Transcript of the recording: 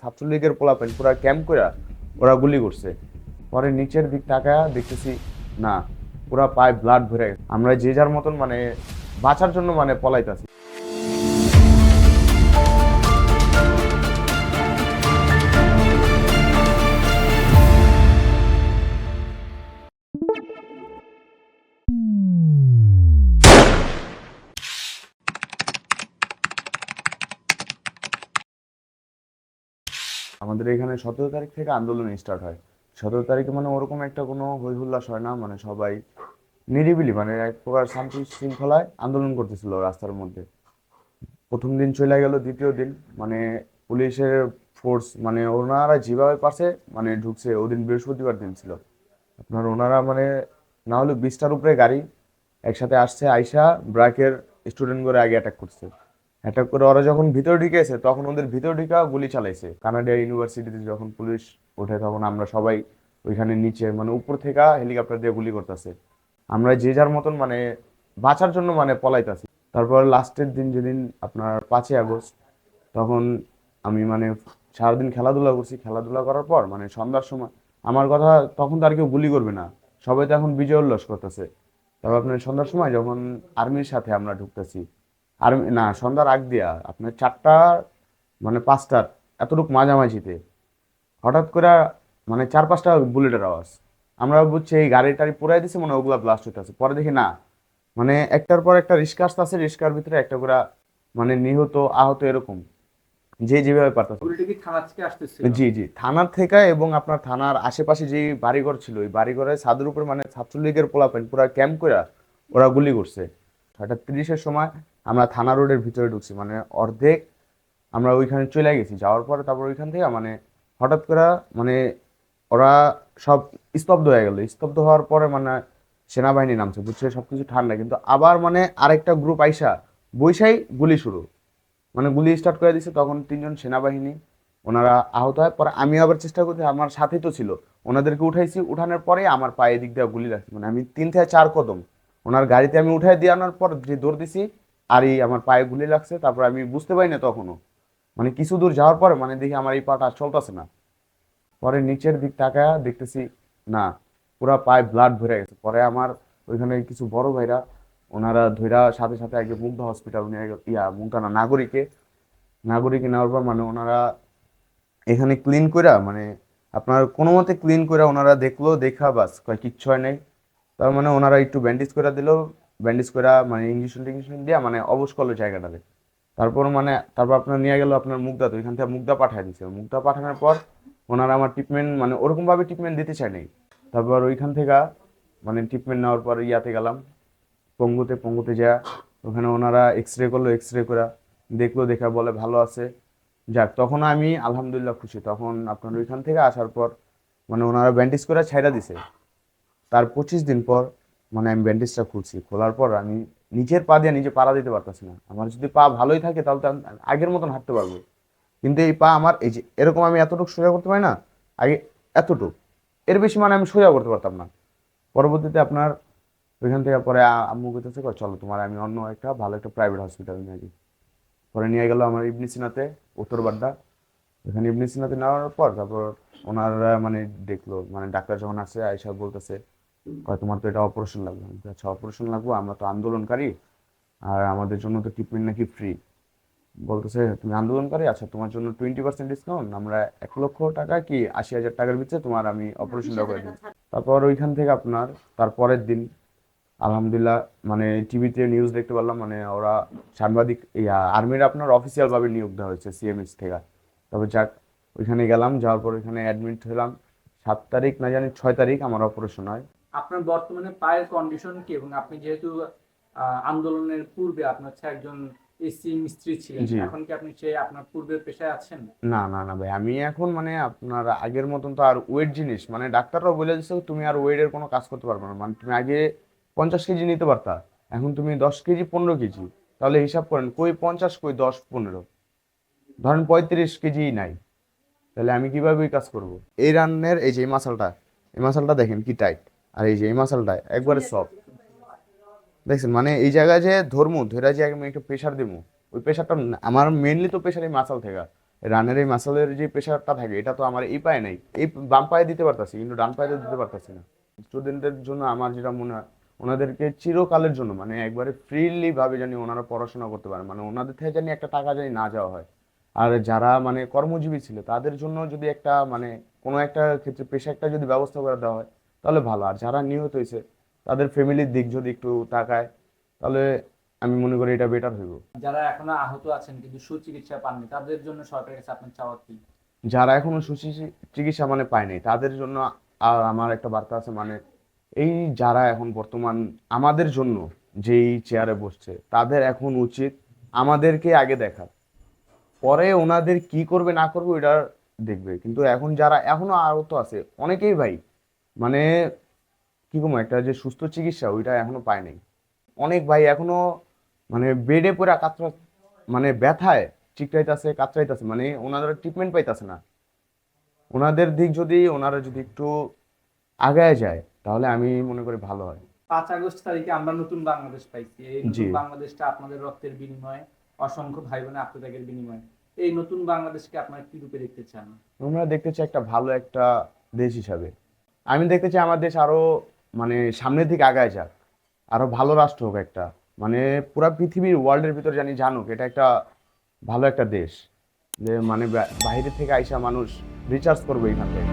ছাত্রলীগের পোলাপেন, পুরা ক্যাম্প করে ওরা গুলি করছে। পরে নিচের দিক তাকায় দেখতেছি, না, পুরা পায়ে ব্লাড ভরে আমরা যে যার মতন মানে বাঁচার জন্য মানে পলাইতাছি। আমাদের এখানে সতেরো তারিখ থেকে আন্দোলন স্টার্ট হয়। সতেরো তারিখে মানে ওরকম একটা কোনো হই হুল্লাস হয় না মানে সবাই নিরিবিলি মানে এক প্রকার শান্তি শৃঙ্খলায় আন্দোলন করতেছিল রাস্তার মধ্যে। প্রথম দিন চলে গেল, দ্বিতীয় দিন মানে পুলিশের ফোর্স মানে ওনারা যেভাবে পারছে মানে ঢুকছে, ওদিন বৃহস্পতিবার দিন ছিল। আপনার ওনারা মানে না হলে বিশটার উপরে গাড়ি একসাথে আসছে, আইসা ব্রাকের স্টুডেন্ট করে আগে অ্যাটাক করছে। অ্যাটাক করে ওরা যখন ভিতর ঢুকেছে, তখন ওদের ভিতর ঢুকা গুলি চালাইছে। কানাডিয়া ইউনিভার্সিটিতে যখন পুলিশ ওঠে, তখন আমরা সবাই ওইখানে নিচে মানে উপর থেকে হেলিকপ্টার দিয়ে গুলি করতেছে। আমরা যে যার মতন মানে বাঁচার জন্য মানে পলাইতাছি। তারপর লাস্টের দিন যেদিন, আপনার পাঁচই আগস্ট, তখন আমি মানে সারাদিন খেলাধুলা করছি। খেলাধুলা করার পর মানে সন্ধ্যার সময়, আমার কথা তখন তো আর কেউ গুলি করবে না। সবাই তো এখন বিজয় উল্লাস করতেছে। তারপর আপনার সন্ধ্যার সময় যখন আর্মির সাথে আমরা ঢুকতেছি আর্মি না সন্ধ্যার আগ দিয়া আপনার চারটা মানে পাঁচটার এতটুকু মাঝামাঝিতে হঠাৎ করে মানে চার পাঁচটা বুলেটের আওয়াজ। আমরা বুঝছি এই গাড়ি টাড়ি পুরাই দিছে মানে ওগুলা ব্লাস্ট হইতেছে। পরে দেখি না মানে একটার পর একটা রিস্কা আসতেছে রিস্কার ভিতরে একটা করে মানে নিহত আহত এরকম। যে যেভাবে পারতেছে। জি জি। থানার থেকে এবং আপনার থানার আশেপাশে যে বাড়িঘর ছিল ওই বাড়িঘরে ছাদের উপর মানে ছাত্রলীগের পোলাপেন পুরা ক্যাম্প করে ওরা গুলি করছে। ছয়টা তিরিশের সময় আমরা থানা রোডের ভিতরে ঢুকছি মানে অর্ধেক আমরা ওইখানে চলে গেছি, যাওয়ার পরে তারপর ওইখান থেকে মানে হঠাৎ করে মানে ওরা সব স্তব্ধ হয়ে গেল। স্তব্ধ হওয়ার পরে মানে সেনাবাহিনী নামছে, বুঝছে? সব কিছু ঠান্ডা, কিন্তু আবার মানে আরেকটা গ্রুপ আইসা বৈশাই গুলি শুরু। মানে গুলি স্টার্ট করে দিছে, তখন তিনজন সেনাবাহিনী, ওনারা আহত হয়। পরে আমি আবার চেষ্টা করছি, আমার সাথে তো ছিল। ওনাদেরকে উঠাইছি, উঠানোর পরে আমার পায়ে দিক দিয়ে গুলি লাগছে। মানে আমি তিন থেকে চার কদম, ওনার গাড়িতে আমি উঠাই দিয়ে আনার পর যে দৌড় দিছি আর এই আমার পায়ে গুলি লাগছে, তারপর আমি বুঝতে পারি না তখনও। মানে কিছু দূর যাওয়ার পরে মানে দেখি আমার এই পাটা চলতেছে না। পরে নিচের দিক তাকায় দেখতেছি, না, পুরা পায়ে ব্লাড ভরে গেছে। পরে আমার ওইখানে কিছু বড় ভাইরা, ওনারা ধইরা সাথে সাথে আগে মুগ্ধা হসপিটাল নিয়ে ইয়া মুগ্ধা না নাগরিকে নাগরিকে নেওয়ার পর মানে ওনারা এখানে ক্লিন কইরা মানে আপনার কোনো মতে ক্লিন কইরা ওনারা দেখল, দেখা বাস, কয় কিচ্ছু হয় নাই। তার মানে ওনারা একটু ব্যান্ডেজ করে দিল ব্যান্ডেজ করা মানে ইঞ্জেকশন টিঞ্জেকশন দিয়ে মানে অবশ করল জায়গাটাতে। তারপর মানে তারপর আপনার নিয়ে গেল আপনার মুগ্ধা তো ওইখান থেকে মুগ্ধা পাঠিয়ে দিছে। মুগ্ধা পাঠানোর পর ওনারা আমার ট্রিটমেন্ট মানে ওরকমভাবে ট্রিটমেন্ট দিতে চায় নাই। তারপর ওইখান থেকে মানে ট্রিটমেন্ট নেওয়ার পর ইয়াতে গেলাম। পঙ্গুতে পঙ্গুতে যা, ওখানে ওনারা এক্স রে করল এক্স রে করা দেখল, দেখা বলে ভালো আছে। যাক, তখন আমি আলহামদুলিল্লাহ খুশি। তখন আপনার ওইখান থেকে আসার পর মানে ওনারা ব্যান্ডেজ করে ছাইড়া দিছে। তার পঁচিশ দিন পর মানে আমি ব্যান্ডেজটা খুলছি। খোলার পর আমি নিজের পা দিয়ে নিজে পাড়া দিতে পারতেছি না। আমার যদি পা ভালোই থাকে তাহলে তো আগের মতন হাঁটতে পারব। কিন্তু এই পা আমার, এই যে এরকম আমি এতটুকু সোজা করতে পারি না, আগে এতটুকু। এর বেশি মানে আমি সোজা করতে পারতাম না। পরবর্তীতে আপনার ওইখান থেকে পরে আম্মু বলতেছে চলো তোমার আমি অন্য একটা ভালো একটা প্রাইভেট হসপিটালে নিয়ে যাই। পরে নিয়ে গেল আমার ইবনি সিনাতে, উত্তর বাড্ডা। এখানে ইবনি সিনাতে নেওয়ার পর তারপর ওনারা মানে দেখল মানে ডাক্তার যখন আসে আইসা বলতেছে কয় তোমার তো এটা অপারেশন লাগবে। আচ্ছা অপারেশন লাগবো আমরা তো আন্দোলনকারী। আর আমাদের জন্য তো ট্রিটমেন্ট নাকি ফ্রি বলতেছে তুমি আন্দোলনকারী আচ্ছা তোমার জন্য টোয়েন্টি পার্সেন্ট ডিসকাউন্ট আমরা এক লক্ষ টাকা কি আশি হাজার টাকার ভিতরে তোমার আমি অপারেশনটা করে দিই তারপর ওইখান থেকে আপনার তার পরের দিন আলহামদুলিল্লাহ মানে টিভিতে নিউজ দেখতে পারলাম মানে ওরা সাংবাদিক আর্মির আপনার অফিসিয়াল ভাবে নিয়োগ দেওয়া হয়েছে সিএমএস থেকে। তবে যাক ওইখানে গেলাম যাওয়ার পর ওইখানে অ্যাডমিট হলাম। সাত তারিখ না জানি ছয় তারিখ আমার অপারেশন হয়। আপনার বর্তমানে পায়ের কন্ডিশন কি? এবং আপনি যেহেতু আন্দোলনের পূর্বে আপনার হচ্ছে একজন এসি মিস্ত্রি ছিলেন এখন কি আপনি সেই আপনার পূর্বের পেশায় আছেন? না না না ভাই আমি এখন মানে আপনার আগের মতন তো আর ওয়েট জিনিস মানে ডাক্তাররাও বলে দিচ্ছে তুমি আর ওয়েটের কোনো কাজ করতে পারবে না মানে তুমি আগে পঞ্চাশ কেজি নিতে পারতা এখন তুমি দশ কেজি পনেরো কেজি তাহলে হিসাব করেন কই পঞ্চাশ কই দশ পনেরো ধরেন পঁয়ত্রিশ কেজি নাই তাহলে আমি কীভাবে কাজ করব? এই রান্নের এই যে মাসালটা এই মাসালটা দেখেন কি টাইট আর এই যে এই মাসালটা একবারে সফট দেখছেন মানে এই জায়গায় যে ধর্ম ধরে যে আমি একটু প্রেশার দেবো ওই প্রেশারটা আমার মেনলি তো প্রেশার এই মাসাল থেকে। রানের এই মাসালের যে প্রেশারটা থাকে এটা তো আমার এই পায়ে নাই। এই বাম পায়ে দিতে পারতাছি কিন্তু ডান পায়ে দিতে পারতাছি না। স্টুডেন্টদের জন্য আমার যেটা মনে হয় ওনাদেরকে চিরকালের জন্য মানে একবারে ফ্রিলি ভাবে জানি ওনারা পড়াশোনা করতে পারে। মানে ওনাদের থেকে জানি একটা টাকা জানি না যাওয়া হয়। আর যারা মানে কর্মজীবী ছিল তাদের জন্য যদি একটা মানে কোনো একটা ক্ষেত্রে পেশা একটা যদি ব্যবস্থা করে দেওয়া হয় তাহলে ভালো। আর যারা নিহত হয়েছে তাদের ফ্যামিলির দিক যদি একটু তাকায় তাহলে আমি মনে করি এটা বেটার হইব। যারা এখনও আহত আছেন কিন্তু সুচিকিৎসা পাননি তাদের জন্য সরকারের কাছে আপনার চাওয়া কি? যারা এখনও সুচিকি- চিকিৎসা মানে পায়নি তাদের জন্য আর আমার একটা বার্তা আছে মানে এই যারা এখন বর্তমান আমাদের জন্য যেই চেয়ারে বসছে তাদের এখন উচিত আমাদেরকে আগে দেখা পরে ওনাদের কি করবে না করবে ওইটা দেখবে। কিন্তু এখন যারা এখনও আহত আছে অনেকেই ভাই মানে কি কম একটা যে সুস্থ চিকিৎসা ওইটা এখনও পায় নাই। অনেক ভাই এখনও মানে বেডে পড়ে কাতরা মানে ব্যথায় চিকটাইতেছে কাতরাইতেছে মানে ওনারা ট্রিটমেন্ট পাইতেছে না। ওনাদের দিক যদি ওনারা যদি একটু আগায় যায় তাহলে আমি মনে করি ভালো হয়। পাঁচ আগস্ট তারিখে আমরা নতুন বাংলাদেশ পাইছি। এই নতুন বাংলাদেশটা আপনাদের রক্তের বিনিময়ে অসংখ্য ভাই বোনের আত্মত্যাগের বিনিময়ে। এই নতুন বাংলাদেশকে আপনারা কি রূপে দেখতে চান? আমরা দেখতে চাই একটা ভালো একটা দেশ হিসাবে। আমি দেখতে চাই আমার দেশ আরও মানে সামনের দিকে আগায় যাক। আরও ভালো রাষ্ট্র হোক একটা। মানে পুরা পৃথিবীর ওয়ার্ল্ডের ভিতরে জানি জানুক, এটা একটা ভালো একটা দেশ। যে মানে বাইরে থেকে আইসা মানুষ রিচার্জ করবে এইখান থেকে।